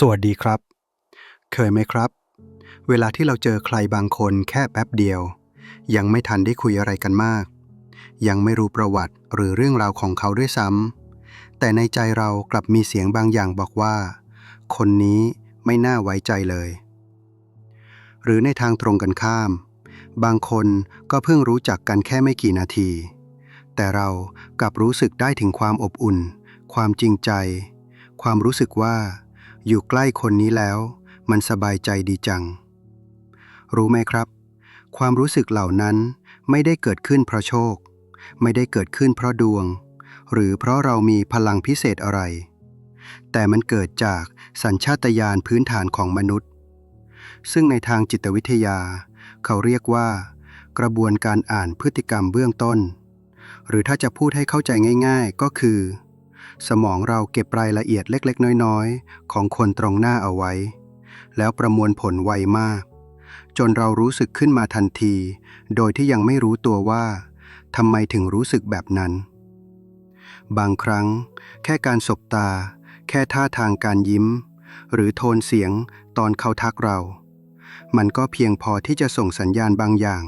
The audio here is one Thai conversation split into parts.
สวัสดีครับ เคยไหมครับ เวลาที่เราเจอใครบางคนแค่แป๊บเดียว ยังไม่ทันได้คุยอะไรกันมาก ยังไม่รู้ประวัติหรือเรื่องราวของเขาด้วยซ้ำแต่ในใจเรากลับมีเสียงบางอย่างบอกว่า คนนี้ไม่น่าไว้ใจเลย หรือในทางตรงกันข้าม บางคนก็เพิ่งรู้จักกันแค่ไม่กี่นาที แต่เรากลับรู้สึกได้ถึงความอบอุ่น ความจริงใจ ความรู้สึกว่า อยู่ใกล้คนนี้แล้ว มันสบายใจดีจัง รู้ไหมครับ ความรู้สึกเหล่านั้นไม่ได้เกิดขึ้นเพราะโชค ไม่ได้เกิดขึ้นเพราะดวง หรือเพราะเรามีพลังพิเศษอะไร แต่มันเกิดจากสัญชาตญาณพื้นฐานของมนุษย์ ซึ่งในทางจิตวิทยา เขาเรียกว่า กระบวนการอ่านพฤติกรรมเบื้องต้น หรือถ้าจะพูดให้เข้าใจง่าย ๆ ก็คือ สมองเราเก็บรายละเอียดเล็กๆ น้อยๆ ของคนตรงหน้าเอาไว้ แล้วประมวลผลไวมาก จนเรารู้สึกขึ้นมาทันที โดยที่ยังไม่รู้ตัวว่าทำไมถึงรู้สึกแบบนั้น บางครั้ง แค่การสบตา แค่ท่าทางการยิ้ม หรือโทนเสียงตอนเขาทักเรา มันก็เพียงพอที่จะส่งสัญญาณบางอย่าง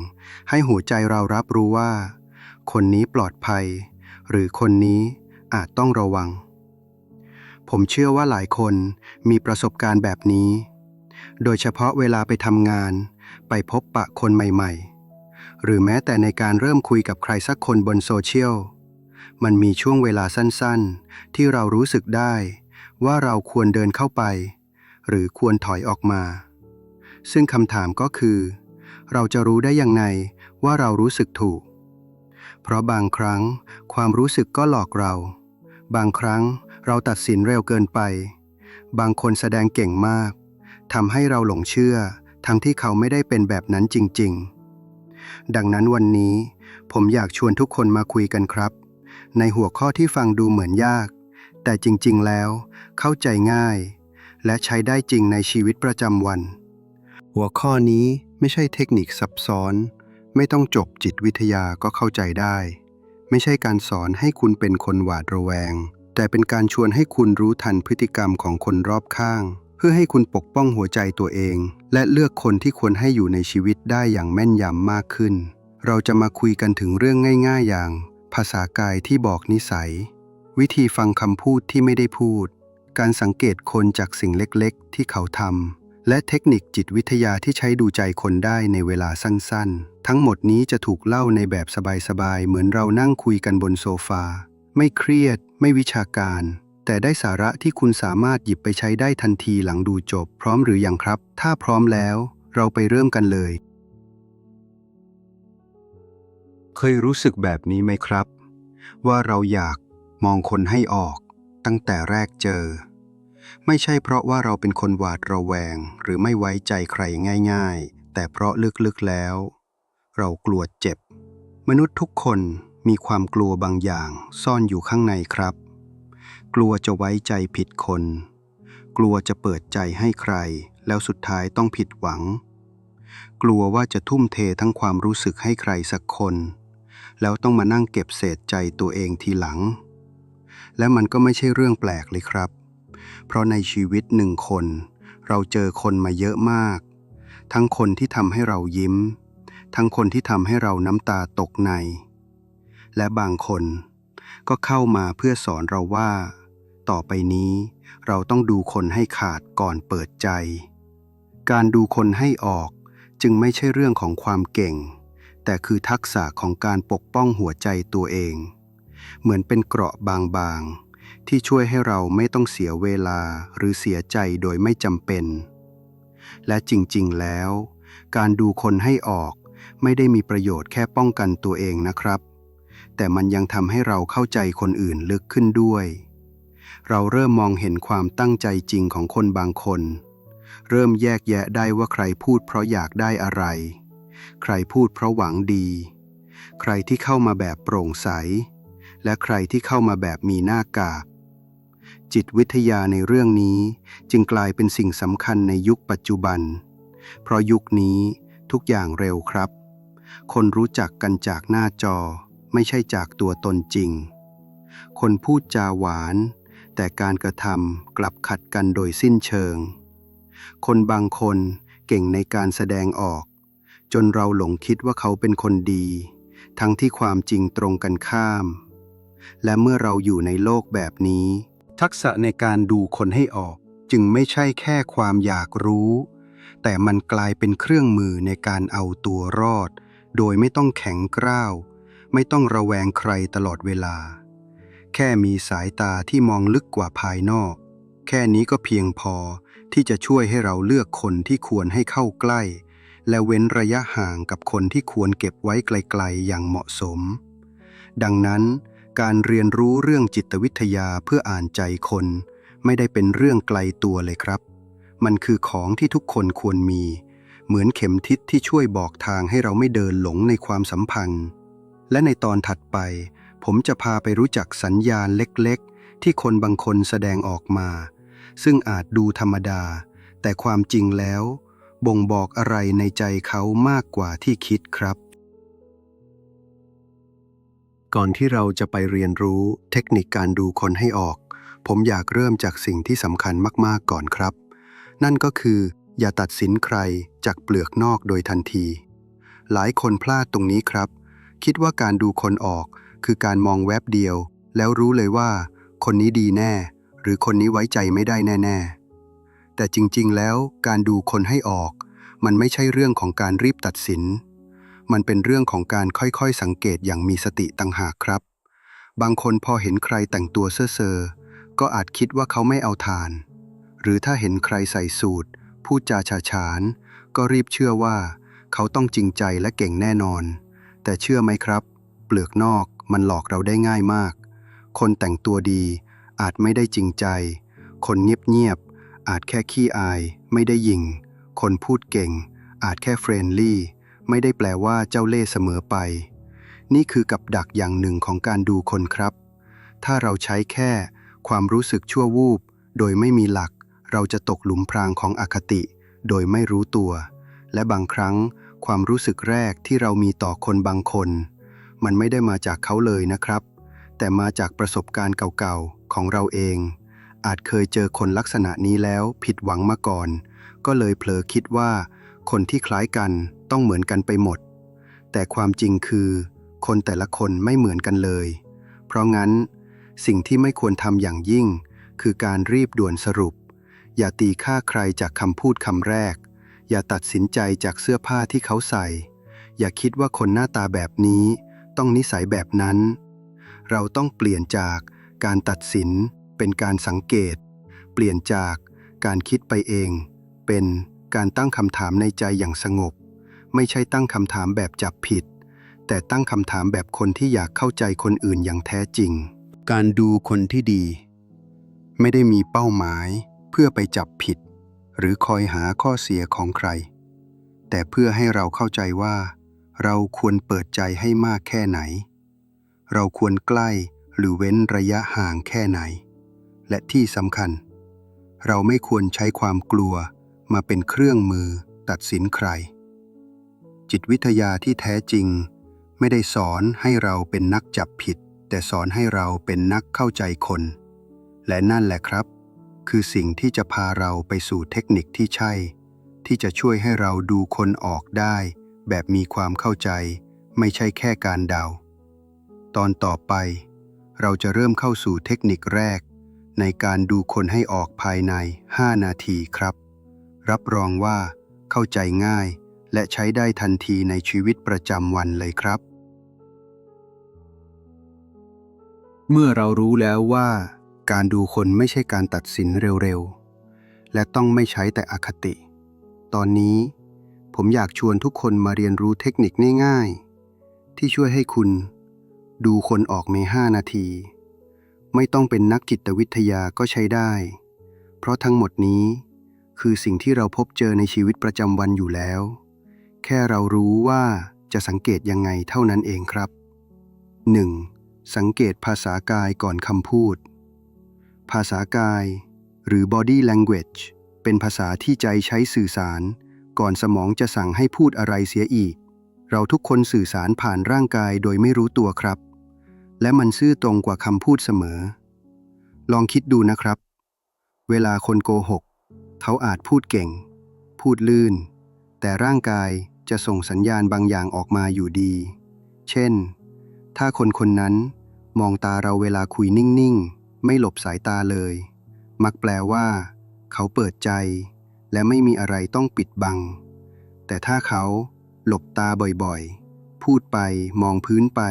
ให้หัวใจเรารับรู้ว่า คนนี้ปลอดภัย หรือคนนี้ อาจต้องระวัง ผมเชื่อว่าหลายคนมีประสบการณ์แบบนี้ โดยเฉพาะเวลาไปทำงาน ไปพบปะคนใหม่ ๆ หรือแม้แต่ในการเริ่มคุยกับใครสักคนบนโซเชียล มันมีช่วงเวลาสั้นๆ ที่เรารู้สึกได้ ว่าเราควรเดินเข้าไป หรือควรถอยออกมา ซึ่งคำถามก็คือ เราจะรู้ได้อยังไงว่าเรารู้สึกถูก เพราะบางครั้งความรู้สึกก็หลอกเรา บางครั้งเราตัดสินเร็วเกินไป บางคนแสดงเก่งมากทำให้เราหลงเชื่อ ทั้งที่เขาไม่ได้เป็นแบบนั้นจริง ๆ ดังนั้นวันนี้ ผมอยากชวนทุกคนมาคุยกันครับ ในหัวข้อที่ฟังดูเหมือนยาก แต่จริงๆ แล้ว เข้าใจง่าย และใช้ได้จริงในชีวิตประจำวัน หัวข้อนี้ไม่ใช่เทคนิคซับซ้อน ไม่ต้องจบจิตวิทยาก็เข้าใจได้ ไม่ใช่การสอนให้คุณเป็นคนหวาดระแวง แต่เป็นการชวนให้คุณรู้ทันพฤติกรรมของคนรอบข้าง เพื่อให้คุณปกป้องหัวใจตัวเอง และเลือกคนที่ควรให้อยู่ในชีวิตได้อย่างแม่นยำมากขึ้น เราจะมาคุยกันถึงเรื่องง่าย ๆ อย่าง ภาษากายที่บอกนิสัย วิธีฟังคำพูดที่ไม่ได้พูด การสังเกตคนจากสิ่งเล็กๆ ที่เขาทำ และเทคนิคจิตวิทยาที่ใช้ดูใจคนได้ในเวลาสั้นๆ ทั้งหมดนี้จะถูกเล่าในแบบสบายๆ เหมือนเรานั่งคุยกันบนโซฟา ไม่เครียด ไม่วิชาการ แต่ได้สาระที่คุณสามารถหยิบไปใช้ได้ทันทีหลังดูจบ พร้อมหรือยังครับ ถ้าพร้อมแล้ว เราไปเริ่มกันเลย เคยรู้สึกแบบนี้ไหมครับ ว่าเราอยากมองคนให้ออก ตั้งแต่แรกเจอ ไม่ใช่เพราะว่าเราเป็นคนหวาดระแวง หรือไม่ไว้ใจใครง่าย ๆ แต่เพราะลึกๆแล้ว เรากลัวเจ็บ มนุษย์ทุกคนมีความกลัวบางอย่างซ่อนอยู่ข้างในครับ กลัวจะไว้ใจผิดคน กลัวจะเปิดใจให้ใคร แล้วสุดท้ายต้องผิดหวัง กลัวว่าจะทุ่มเททั้งความรู้สึกให้ใครสักคน แล้วต้องมานั่งเก็บเศษใจตัวเองทีหลัง และมันก็ไม่ใช่เรื่องแปลกเลยครับ เพราะในชีวิตหนึ่งคน เราเจอคนมาเยอะมาก ทั้งคนที่ทำให้เรายิ้ม ทั้งคนที่ทำให้เราน้ำตาตกใน และบางคนก็เข้ามาเพื่อสอนเราว่า ต่อไปนี้เราต้องดูคนให้ขาดก่อนเปิดใจ การดูคนให้ออกจึงไม่ใช่เรื่องของความเก่ง แต่คือทักษะของการปกป้องหัวใจตัวเอง เหมือนเป็นเกราะบางๆ ที่ช่วยให้เราไม่ต้องเสียเวลาหรือเสียใจโดยไม่จำเป็น และจริงๆ แล้ว การดูคนให้ออกไม่ได้มีประโยชน์แค่ป้องกันตัวเองนะครับ แต่มันยังทำให้เราเข้าใจคนอื่นลึกขึ้นด้วย เราเริ่มมองเห็นความตั้งใจจริงของคนบางคน เริ่มแยกแยะได้ว่าใครพูดเพราะอยากได้อะไร ใครพูดเพราะหวังดี ใครที่เข้ามาแบบโปร่งใส และใครที่เข้ามาแบบมีหน้ากาก จิตวิทยาในเรื่องนี้จึงกลายเป็นสิ่งสำคัญในยุคปัจจุบัน เพราะยุคนี้ทุกอย่างเร็วครับ คนรู้จักกันจากหน้าจอ ไม่ใช่จากตัวตนจริง คนพูดจาหวาน แต่การกระทำกลับขัดกันโดยสิ้นเชิง คนบางคนเก่งในการแสดงออก จนเราหลงคิดว่าเขาเป็นคนดี ทั้งที่ความจริงตรงกันข้าม และเมื่อเราอยู่ในโลกแบบนี้ ทักษะในการดูคนให้ออกจึงไม่ใช่แค่ความอยากรู้ แต่มันกลายเป็นเครื่องมือในการเอาตัวรอด โดยไม่ต้องแข็งกร้าว ไม่ต้องระแวงใครตลอดเวลา แค่มีสายตาที่มองลึกกว่าภายนอก แค่นี้ก็เพียงพอที่จะช่วยให้เราเลือกคนที่ควรให้เข้าใกล้ และเว้นระยะห่างกับคนที่ควรเก็บไว้ไกล ๆ อย่างเหมาะสม ดังนั้น การเรียนรู้เรื่องจิตวิทยาเพื่ออ่านใจคน ไม่ได้เป็นเรื่องไกลตัวเลยครับ มันคือของที่ทุกคนควรมี เหมือนเข็มทิศที่ช่วยบอกทางให้เราไม่เดินหลงในความสัมพันธ์ และในตอนถัดไป ผมจะพาไปรู้จักสัญญาณเล็กๆ ที่คนบางคนแสดงออกมา ซึ่งอาจดูธรรมดา แต่ความจริงแล้ว บ่งบอกอะไรในใจเขามากกว่าที่คิดครับ ก่อนที่เราจะไปเรียนรู้เทคนิคการดูคนให้ออก ผมอยากเริ่มจากสิ่งที่สำคัญมากๆก่อนครับ นั่นก็คือ อย่าตัดสินใครจากเปลือกนอกโดยทันที หลายคนพลาดตรงนี้ครับ คิดว่าการดูคนออก คือการมองแวบเดียว แล้วรู้เลยว่า คนนี้ดีแน่ หรือคนนี้ไว้ใจไม่ได้แน่ ๆ แต่จริงๆ แล้วการดูคนให้ออก มันไม่ใช่เรื่องของการรีบตัดสิน มันเป็นเรื่องของการค่อยๆสังเกตอย่างมีสติต่างหากครับ บางคนพอเห็นใครแต่งตัวเซ่อๆก็อาจคิดว่าเขาไม่เอาทาน หรือถ้าเห็นใครใส่สูทพูดจาฉาฉาน ก็รีบเชื่อว่า เขาต้องจริงใจและเก่งแน่นอน แต่เชื่อไหมครับ เปลือกนอกมันหลอกเราได้ง่ายมาก คนแต่งตัวดีอาจไม่ได้จริงใจ คนเงียบๆอาจแค่ขี้อาย ไม่ได้ยิง คนพูดเก่ง อาจแค่เฟรนลี่ ไม่ได้แปลว่าเจ้าเล่ห์เสมอไป นี่คือกับดักอย่างหนึ่งของการดูคนครับ ถ้าเราใช้แค่ความรู้สึกชั่ววูบ โดยไม่มีหลัก เราจะตกหลุมพรางของอคติ โดยไม่รู้ตัว และบางครั้ง ความรู้สึกแรกที่เรามีต่อคนบางคน มันไม่ได้มาจากเขาเลยนะครับ แต่มาจากประสบการณ์เก่าๆของเราเอง อาจเคยเจอคนลักษณะนี้แล้วผิดหวังมาก่อน ก็เลยเผลอคิดว่า คนที่คล้ายกันต้องเหมือนกันไปหมด แต่ความจริงคือ คนแต่ละคนไม่เหมือนกันเลย เพราะงั้น สิ่งที่ไม่ควรทำอย่างยิ่ง คือการรีบด่วนสรุป อย่าตีค่าใครจากคำพูดคำแรก อย่าตัดสินใจจากเสื้อผ้าที่เขาใส่ อย่าคิดว่าคนหน้าตาแบบนี้ ต้องนิสัยแบบนั้น เราต้องเปลี่ยนจากการตัดสินเป็นการสังเกต เปลี่ยนจากการคิดไปเอง เป็น การตั้งคำถามในใจอย่างสงบ ไม่ใช่ตั้งคำถามแบบจับผิด แต่ตั้งคำถามแบบคนที่อยากเข้าใจคนอื่นอย่างแท้จริง การดูคนที่ดี ไม่ได้มีเป้าหมาย เพื่อไปจับผิด หรือคอยหาข้อเสียของใคร แต่เพื่อให้เราเข้าใจว่า เราควรเปิดใจให้มากแค่ไหน เราควรใกล้หรือเว้นระยะห่างแค่ไหน และที่สำคัญ เราไม่ควรใช้ความกลัว มาเป็นเครื่องมือตัดสินใคร จิตวิทยาที่แท้จริง ไม่ได้สอนให้เราเป็นนักจับผิด แต่สอนให้เราเป็นนักเข้าใจคน และนั่นแหละครับ คือสิ่งที่จะพาเราไปสู่เทคนิคที่ใช่ ที่จะช่วยให้เราดูคนออกได้ แบบมีความเข้าใจ ไม่ใช่แค่การเดา ตอนต่อไป เราจะเริ่มเข้าสู่เทคนิคแรก ในการดูคนให้ออกภายใน 5 นาทีครับ รับรองว่า เข้าใจง่าย และใช้ได้ทันทีในชีวิตประจำวันเลยครับ เมื่อเรารู้แล้วว่า การดูคนไม่ใช่การตัดสินเร็วๆ และต้องไม่ใช้แต่อคติ ตอนนี้ ผมอยากชวนทุกคนมาเรียนรู้เทคนิคง่ายๆ ที่ช่วยให้คุณ ดูคนออกใน5นาที ไม่ต้องเป็นนักจิตวิทยาก็ใช้ได้ เพราะทั้งหมดนี้ คือสิ่งที่เราพบเจอในชีวิตประจำวันอยู่แล้ว แค่เรารู้ว่าจะสังเกตยังไงเท่านั้นเองครับ 1. สังเกตภาษากายก่อนคำพูด ภาษากาย หรือ body language เป็นภาษาที่ใจใช้สื่อสาร ก่อนสมองจะสั่งให้พูดอะไรเสียอีก เราทุกคนสื่อสารผ่านร่างกายโดยไม่รู้ตัวครับ และมันซื่อตรงกว่าคำพูดเสมอ ลองคิดดูนะครับ เวลาคนโกหก เขาอาจพูดเก่ง พูดลื่น แต่ร่างกายจะส่งสัญญาณบางอย่างออกมาอยู่ดี เช่น ถ้าคนคนนั้นมองตาเราเวลาคุยนิ่งๆ ไม่หลบสายตาเลย มักแปลว่า เขาเปิดใจ และไม่มีอะไรต้องปิดบัง แต่ถ้าเขาหลบตาบ่อยๆ พูดไปมองพื้นไป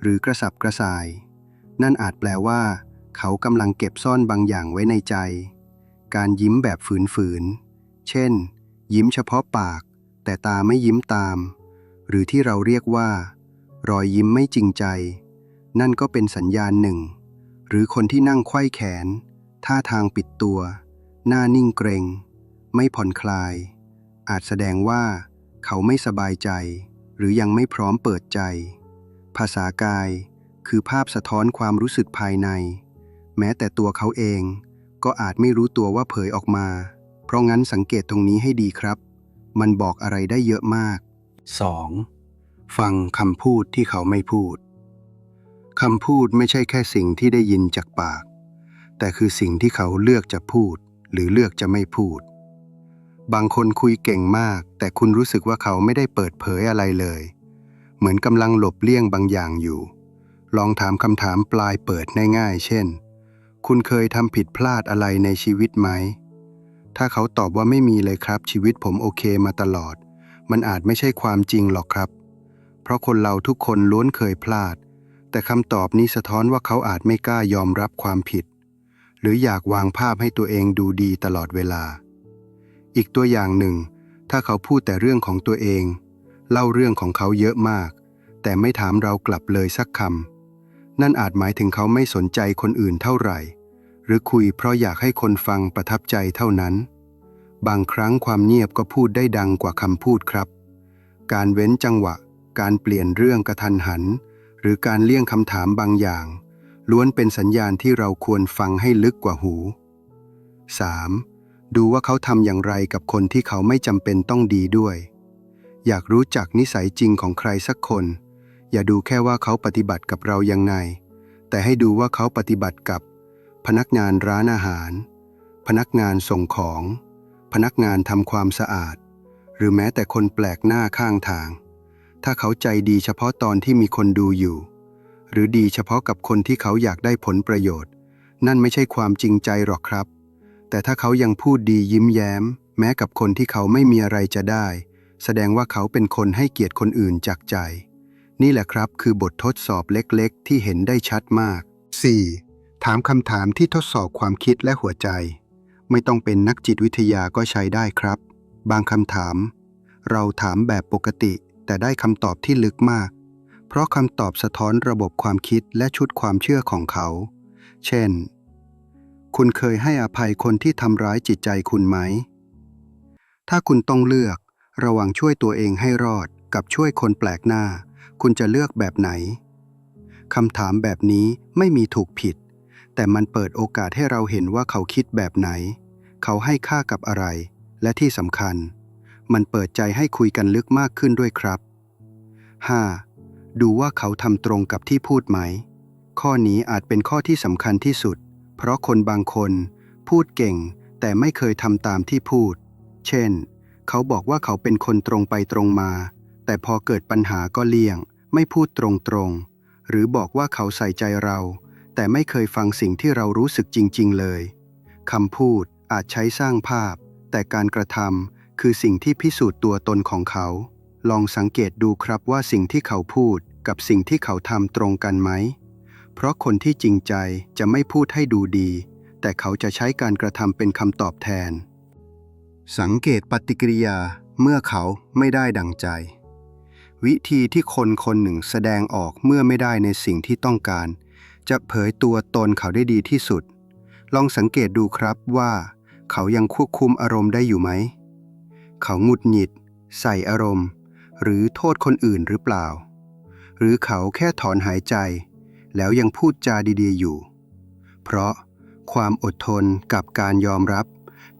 หรือกระสับกระส่าย นั่นอาจแปลว่า เขากำลังเก็บซ่อนบางอย่างไว้ในใจ การยิ้มแบบฝืนๆ เช่น ยิ้มเฉพาะปาก แต่ตาไม่ยิ้มตาม หรือที่เราเรียกว่า รอยยิ้มไม่จริงใจ นั่นก็เป็นสัญญาณหนึ่ง หรือคนที่นั่งไขว้แขน ท่าทางปิดตัว หน้านิ่งเกรง ไม่ผ่อนคลาย อาจแสดงว่า เขาไม่สบายใจ หรือยังไม่พร้อมเปิดใจ ภาษากายคือภาพสะท้อนความรู้สึกภายใน แม้แต่ตัวเขาเอง ก็อาจไม่รู้ตัวว่าเผยออกมา เพราะงั้นสังเกตตรงนี้ให้ดีครับ มันบอกอะไรได้เยอะมาก 2. ฟังคำพูดที่เขาไม่พูดคำพูดไม่ใช่แค่สิ่งที่ได้ยินจากปาก แต่คือสิ่งที่เขาเลือกจะพูด หรือเลือกจะไม่พูด บางคนคุยเก่งมาก แต่คุณรู้สึกว่าเขาไม่ได้เปิดเผยอะไรเลย เหมือนกำลังหลบเลี่ยงบางอย่างอยู่ ลองถามคำถามปลายเปิดง่ายๆเช่น คุณเคยทำผิดพลาดอะไรในชีวิตไหม ถ้าเขาตอบว่าไม่มีเลยครับ ชีวิตผมโอเคมาตลอด มันอาจไม่ใช่ความจริงหรอกครับ เพราะคนเราทุกคนล้วนเคยพลาด แต่คำตอบนี้สะท้อนว่าเขาอาจไม่กล้ายอมรับความผิด หรืออยากวางภาพให้ตัวเองดูดีตลอดเวลา อีกตัวอย่างหนึ่ง ถ้าเขาพูดแต่เรื่องของตัวเอง เล่าเรื่องของเขาเยอะมาก แต่ไม่ถามเรากลับเลยสักคำ นั่นอาจหมายถึงเขาไม่สนใจคนอื่นเท่าไหร่ หรือคุยเพราะอยากให้คนฟังประทับใจเท่านั้น บางครั้งความเงียบก็พูดได้ดังกว่าคำพูดครับ การเว้นจังหวะ การเปลี่ยนเรื่องกระทันหัน หรือการเลี่ยงคำถามบางอย่าง ล้วนเป็นสัญญาณที่เราควรฟังให้ลึกกว่าหู 3. ดูว่าเขาทำอย่างไรกับคนที่เขาไม่จำเป็นต้องดีด้วย อยากรู้จักนิสัยจริงของใครสักคน อย่าดูแค่ว่าเขาปฏิบัติกับเรายังไง แต่ให้ดูว่าเขาปฏิบัติกับ พนักงานร้านอาหาร พนักงานส่งของ พนักงานทำความสะอาด หรือแม้แต่คนแปลกหน้าข้างทาง ถ้าเขาใจดีเฉพาะตอนที่มีคนดูอยู่ หรือดีเฉพาะกับคนที่เขาอยากได้ผลประโยชน์ นั่นไม่ใช่ความจริงใจหรอกครับ แต่ถ้าเขายังพูดดียิ้มแย้ม แม้กับคนที่เขาไม่มีอะไรจะได้ แสดงว่าเขาเป็นคนให้เกียรติคนอื่นจากใจ นี่แหละครับคือบททดสอบเล็กๆ ที่เห็นได้ชัดมาก 4. ถามคำถามที่ทดสอบความคิดและหัวใจ ไม่ต้องเป็นนักจิตวิทยาก็ใช้ได้ครับ บางคำถาม เราถามแบบปกติ แต่ได้คำตอบที่ลึกมาก เพราะคำตอบสะท้อนระบบความคิดและชุดความเชื่อของเขา เช่น คุณเคยให้อภัยคนที่ทำร้ายจิตใจคุณไหม ถ้าคุณต้องเลือก ระหว่างช่วยตัวเองให้รอดกับช่วยคนแปลกหน้า คุณจะเลือกแบบไหนคำถามแบบนี้ไม่มีถูกผิด แต่มันเปิดโอกาสให้เราเห็นว่าเขาคิดแบบไหน เขาให้ค่ากับอะไร และที่สำคัญ มันเปิดใจให้คุยกันลึกมากขึ้นด้วยครับ 5. ดูว่าเขาทำตรงกับที่พูดไหม ข้อนี้อาจเป็นข้อที่สำคัญที่สุด เพราะคนบางคน พูดเก่ง แต่ไม่เคยทำตามที่พูด เช่น เขาบอกว่าเขาเป็นคนตรงไปตรงมา แต่พอเกิดปัญหาก็เลี่ยง ไม่พูดตรงๆ หรือบอกว่าเขาใส่ใจเรา แต่ไม่เคยฟังสิ่งที่เรารู้สึกจริง ๆ เลยคำพูดอาจใช้สร้างภาพ แต่การกระทำคือสิ่งที่พิสูจน์ตัวตนของเขา ลองสังเกตดูครับว่าสิ่งที่เขาพูดกับสิ่งที่เขาทำตรงกันไหม เพราะคนที่จริงใจจะไม่พูดให้ดูดี แต่เขาจะใช้การกระทำเป็นคำตอบแทน สังเกตปฏิกิริยาเมื่อเขาไม่ได้ดังใจ วิธีที่คนคนหนึ่งแสดงออกเมื่อไม่ได้ในสิ่งที่ต้องการ จะเผยตัวตนเขาได้ดีที่สุด ลองสังเกตดูครับว่า เขายังควบคุมอารมณ์ได้อยู่ไหม เขาหงุดหงิด ใส่อารมณ์ หรือโทษคนอื่นหรือเปล่า หรือเขาแค่ถอนหายใจ แล้วยังพูดจาดีๆอยู่ เพราะความอดทนกับการยอมรับ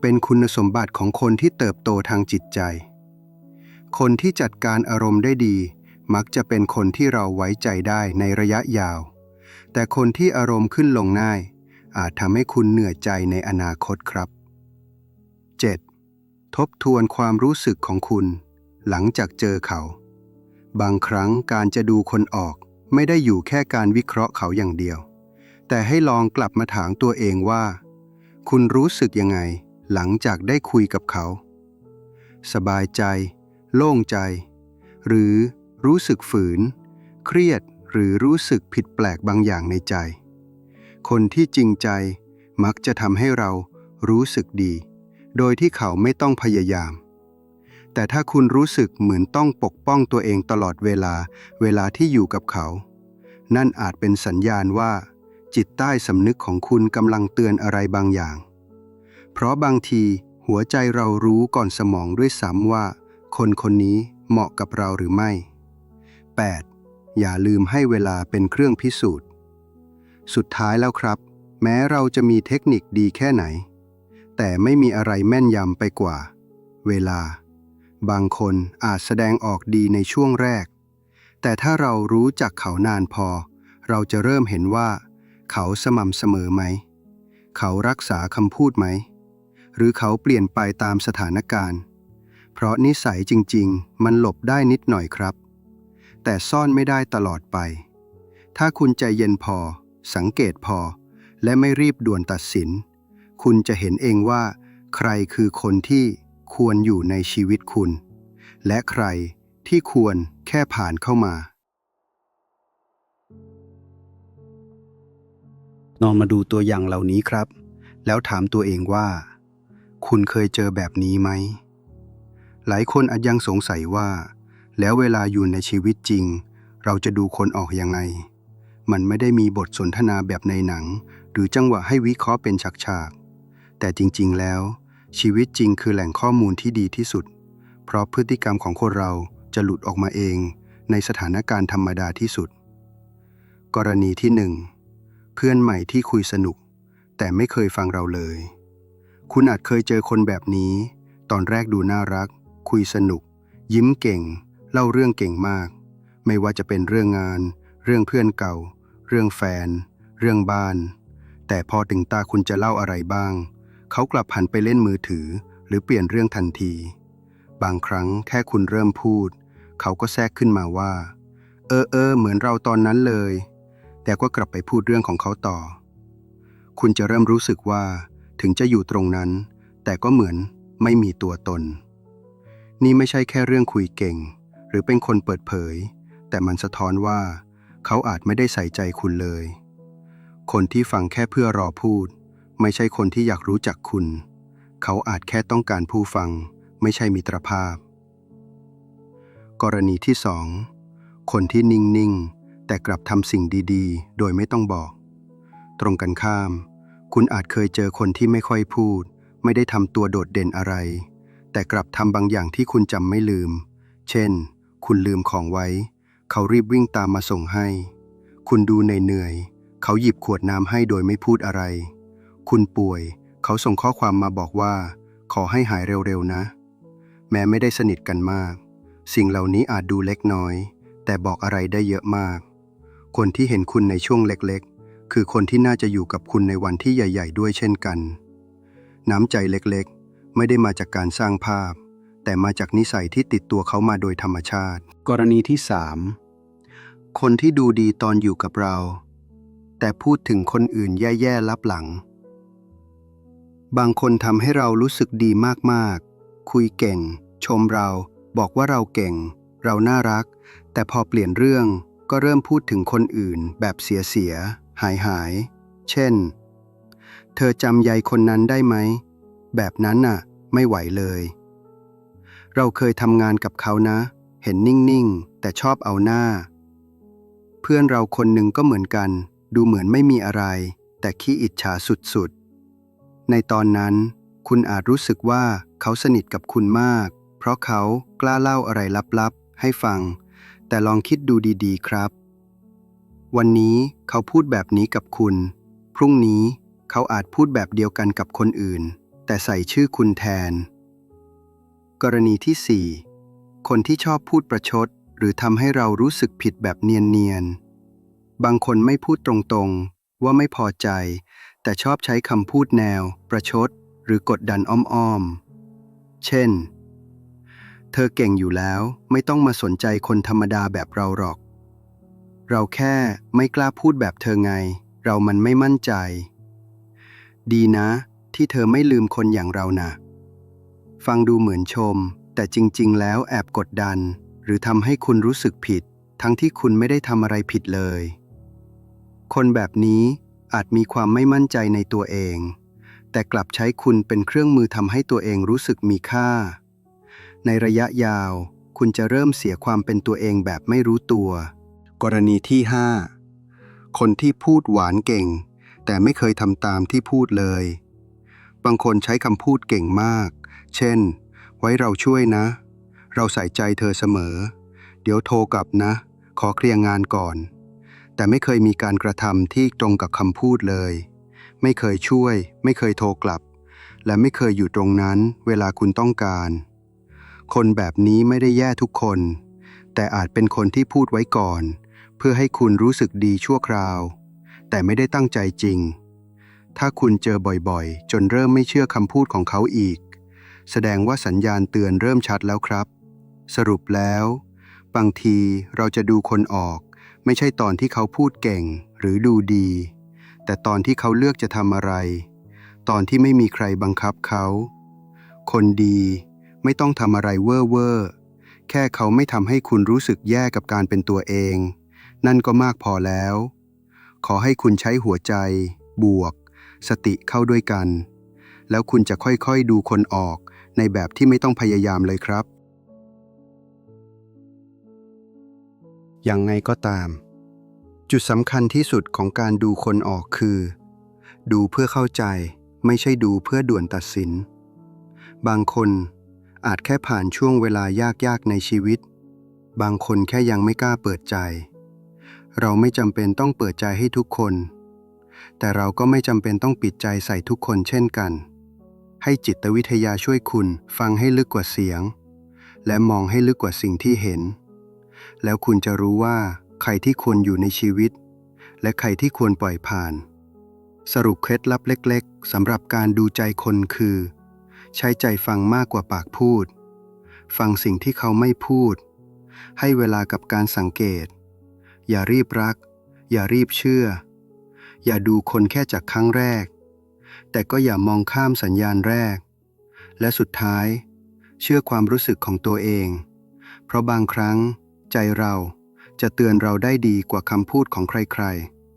เป็นคุณสมบัติของคนที่เติบโตทางจิตใจ คนที่จัดการอารมณ์ได้ดี มักจะเป็นคนที่เราไว้ใจได้ในระยะยาว แต่คนที่อารมณ์ขึ้นลงง่าย อาจทำให้คุณเหนื่อยใจในอนาคตครับ 7. ทบทวนความรู้สึกของคุณ หลังจากเจอเขา บางครั้งการจะดูคนออกไม่ได้อยู่แค่การวิเคราะห์เขาอย่างเดียว แต่ให้ลองกลับมาถามตัวเองว่า คุณรู้สึกยังไง หลังจากได้คุยกับเขา สบายใจ โล่งใจ หรือรู้สึกฝืน เครียดหรือรู้สึกผิดแปลกบางอย่างในใจ คนที่จริงใจมักจะทำให้เรารู้สึกดี โดยที่เขาไม่ต้องพยายาม แต่ถ้าคุณรู้สึกเหมือนต้องปกป้องตัวเองตลอดเวลาเวลาที่อยู่กับเขา นั่นอาจเป็นสัญญาณว่า จิตใต้สำนึกของคุณกำลังเตือนอะไรบางอย่าง เพราะบางทีหัวใจเรารู้ก่อนสมองด้วยซ้ำว่า คนคนนี้เหมาะกับเราหรือไม่ 8. อย่าลืมให้เวลาเป็นเครื่องพิสูจน์ สุดท้ายแล้วครับ แม้เราจะมีเทคนิคดีแค่ไหน แต่ไม่มีอะไรแม่นยำไปกว่า เวลา บางคนอาจแสดงออกดีในช่วงแรก แต่ถ้าเรารู้จักเขานานพอ เราจะเริ่มเห็นว่า เขาสม่ำเสมอไหม เขารักษาคำพูดไหม หรือเขาเปลี่ยนไปตามสถานการณ์ เพราะนิสัยจริง ๆ มันหลบได้นิดหน่อยครับ แต่ซ่อนไม่ได้ตลอดไป ถ้าคุณใจเย็นพอ สังเกตพอ และไม่รีบด่วนตัดสิน คุณจะเห็นเองว่า ใครคือคนที่ควรอยู่ในชีวิตคุณ และใครที่ควรแค่ผ่านเข้ามานอนมาดูตัวอย่างเหล่านี้ครับ แล้วถามตัวเองว่า คุณเคยเจอแบบนี้ไหม หลายคนอาจยังสงสัยว่า แล้วเวลาอยู่ในชีวิตจริง เราจะดูคนออกยังไง มันไม่ได้มีบทสนทนาแบบในหนัง หรือจังหวะให้วิเคราะห์เป็นฉากๆ แต่จริงๆแล้ว ชีวิตจริงคือแหล่งข้อมูลที่ดีที่สุด เพราะพฤติกรรมของคนเราจะหลุดออกมาเอง ในสถานการณ์ธรรมดาที่สุด กรณีที่หนึ่งเพื่อนใหม่ที่คุยสนุก แต่ไม่เคยฟังเราเลย คุณอาจเคยเจอคนแบบนี้ ตอนแรกดูน่ารัก คุยสนุก ยิ้มเก่ง เล่าเรื่องเก่งมาก ไม่ว่าจะเป็นเรื่องงาน เรื่องเพื่อนเก่า เรื่องแฟน เรื่องบ้าน แต่พอถึงตาคุณจะเล่าอะไรบ้าง เขากลับหันไปเล่นมือถือ หรือเปลี่ยนเรื่องทันที บางครั้งแค่คุณเริ่มพูด เขาก็แทรกขึ้นมาว่า เออเออเหมือนเราตอนนั้นเลย แต่ก็กลับไปพูดเรื่องของเขาต่อ คุณจะเริ่มรู้สึกว่าถึงจะอยู่ตรงนั้น แต่ก็เหมือนไม่มีตัวตน นี่ไม่ใช่แค่เรื่องคุยเก่ง หรือเป็นคนเปิดเผย แต่มันสะท้อนว่า เขาอาจไม่ได้ใส่ใจคุณเลย คนที่ฟังแค่เพื่อรอพูด ไม่ใช่คนที่อยากรู้จักคุณ เขาอาจแค่ต้องการผู้ฟัง ไม่ใช่มิตรภาพ กรณีที่สองคนที่นิ่ง ๆ แต่กลับทำสิ่งดี ๆ โดยไม่ต้องบอก ตรงกันข้าม คุณอาจเคยเจอคนที่ไม่ค่อยพูด ไม่ได้ทำตัวโดดเด่นอะไร แต่กลับทำบางอย่างที่คุณจำไม่ลืม เช่น คุณลืมของไว้ เขารีบวิ่งตามมาส่งให้ คุณดูเหนื่อยๆเขาหยิบขวดน้ำให้โดยไม่พูดอะไร คุณป่วย เขาส่งข้อความมาบอกว่า ขอให้หายเร็วๆนะ แม้ไม่ได้สนิทกันมาก สิ่งเหล่านี้อาจดูเล็กน้อย แต่บอกอะไรได้เยอะมาก คนที่เห็นคุณในช่วงเล็กๆ คือคนที่น่าจะอยู่กับคุณในวันที่ใหญ่ ๆ ด้วยเช่นกัน น้ำใจเล็กๆ ไม่ได้มาจากการสร้างภาพ แต่มาจากนิสัยที่ติดตัวเขามาโดยธรรมชาติ กรณีที่สามคนที่ดูดีตอนอยู่กับเรา แต่พูดถึงคนอื่นแย่ๆลับหลัง บางคนทำให้เรารู้สึกดีมากๆ คุยเก่ง ชมเรา บอกว่าเราเก่ง เราน่ารัก แต่พอเปลี่ยนเรื่องก็เริ่มพูดถึงคนอื่นแบบเสียๆหายหายๆเช่น เธอจำยายคนนั้นได้ไหม แบบนั้นน่ะ ไม่ไหวเลย เราเคยทำงานกับเขานะ เห็นนิ่งๆ แต่ชอบเอาหน้า เพื่อนเราคนหนึ่งก็เหมือนกัน ดูเหมือนไม่มีอะไร แต่ขี้อิจฉาสุดๆ ในตอนนั้น คุณอาจรู้สึกว่าเขาสนิทกับคุณมาก เพราะเขากล้าเล่าอะไรลับๆ ให้ฟัง แต่ลองคิดดูดีๆ ครับ วันนี้เขาพูดแบบนี้กับคุณ พรุ่งนี้เขาอาจพูดแบบเดียวกันกับคนอื่น แต่ใส่ชื่อคุณแทน กรณีที่ 4 คนที่ชอบพูดประชด หรือทำให้เรารู้สึกผิดแบบเนียนๆ บางคนไม่พูดตรงๆ ว่าไม่พอใจ แต่ชอบใช้คำพูดแนว ประชด หรือกดดันอ้อมๆ เช่น เธอเก่งอยู่แล้วไม่ต้องมาสนใจคนธรรมดาแบบเราหรอก เราแค่ไม่กล้าพูดแบบเธอไง เรามันไม่มั่นใจ ดีนะ ที่เธอไม่ลืมคนอย่างเรานะฟังดูเหมือนชม แต่จริง ๆ แล้วแอบกดดัน หรือทำให้คุณรู้สึกผิด ทั้งที่คุณไม่ได้ทำอะไรผิดเลย คนแบบนี้อาจมีความไม่มั่นใจในตัวเอง แต่กลับใช้คุณเป็นเครื่องมือทำให้ตัวเองรู้สึกมีค่า ในระยะยาว คุณจะเริ่มเสียความเป็นตัวเองแบบไม่รู้ตัว กรณีที่ 5 คนที่พูดหวานเก่ง แต่ไม่เคยทำตามที่พูดเลย บางคนใช้คำพูดเก่งมาก เช่น ไว้เราช่วยนะ เราใส่ใจเธอเสมอ เดี๋ยวโทรกลับนะ ขอเคลียร์งานก่อน แต่ไม่เคยมีการกระทำที่ตรงกับคำพูดเลย ไม่เคยช่วย ไม่เคยโทรกลับ และไม่เคยอยู่ตรงนั้นเวลาคุณต้องการ คนแบบนี้ไม่ได้แย่ทุกคน แต่อาจเป็นคนที่พูดไว้ก่อน เพื่อให้คุณรู้สึกดีชั่วคราว แต่ไม่ได้ตั้งใจจริง ถ้าคุณเจอบ่อยๆ จนเริ่มไม่เชื่อคำพูดของเขาอีก แสดงว่าสัญญาณเตือนเริ่มชัดแล้วครับ สรุปแล้ว บางทีเราจะดูคนออก ไม่ใช่ตอนที่เขาพูดเก่งหรือดูดี แต่ตอนที่เขาเลือกจะทำอะไร ตอนที่ไม่มีใครบังคับเขา คนดีไม่ต้องทำอะไรเวอร์เวอร์แค่เขาไม่ทำให้คุณรู้สึกแย่กับการเป็นตัวเอง นั่นก็มากพอแล้ว ขอให้คุณใช้หัวใจ บวก สติเข้าด้วยกัน แล้วคุณจะค่อยๆดูคนออกในแบบที่ไม่ต้องพยายามเลยครับ อย่างไงก็ตาม จุดสำคัญที่สุดของการดูคนออกคือ ดูเพื่อเข้าใจไม่ใช่ดูเพื่อด่วนตัดสิน บางคนอาจแค่ผ่านช่วงเวลายากๆในชีวิต บางคนแค่ยังไม่กล้าเปิดใจ เราไม่จำเป็นต้องเปิดใจให้ทุกคน แต่เราก็ไม่จำเป็นต้องปิดใจใส่ทุกคนเช่นกัน ให้จิตวิทยาช่วยคุณฟังให้ลึกกว่าเสียง และมองให้ลึกกว่าสิ่งที่เห็น แล้วคุณจะรู้ว่า ใครที่ควรอยู่ในชีวิต และใครที่ควรปล่อยผ่าน สรุปเคล็ดลับเล็ก ๆสำหรับการดูใจคนคือ ใช้ใจฟังมากกว่าปากพูด ฟังสิ่งที่เขาไม่พูด ให้เวลากับการสังเกต อย่ารีบรัก อย่ารีบเชื่อ อย่าดูคนแค่จากครั้งแรก แต่ก็อย่ามองข้ามสัญญาณแรก และสุดท้าย เชื่อความรู้สึกของตัวเอง เพราะบางครั้ง ใจเราจะเตือนเราได้ดีกว่าคำพูดของใคร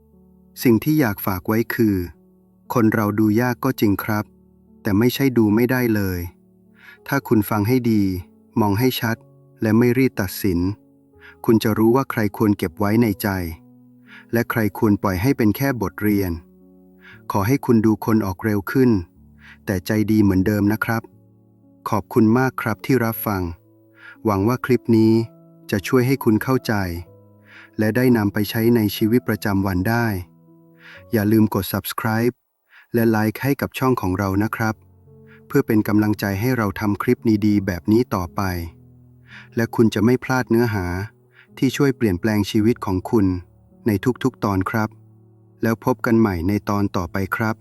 ๆ สิ่งที่อยากฝากไว้คือ คนเราดูยากก็จริงครับ แต่ไม่ใช่ดูไม่ได้เลย ถ้าคุณฟังให้ดี มองให้ชัด และไม่รีบตัดสิน คุณจะรู้ว่าใครควรเก็บไว้ในใจ และใครควรปล่อยให้เป็นแค่บทเรียน ขอให้คุณดูคนออกเร็วขึ้น แต่ใจดีเหมือนเดิมนะครับ ขอบคุณมากครับที่รับฟัง หวังว่าคลิปนี้จะช่วยให้คุณเข้าใจ และได้นำไปใช้ในชีวิตประจำวันได้ อย่าลืมกด subscribe และไลค์ให้กับช่องของเรานะครับ เพื่อเป็นกำลังใจให้เราทำคลิปดีๆแบบนี้ต่อไป และคุณจะไม่พลาดเนื้อหาที่ช่วยเปลี่ยนแปลงชีวิตของคุณ ในทุกๆตอนครับ แล้วพบกันใหม่ในตอนต่อไปครับ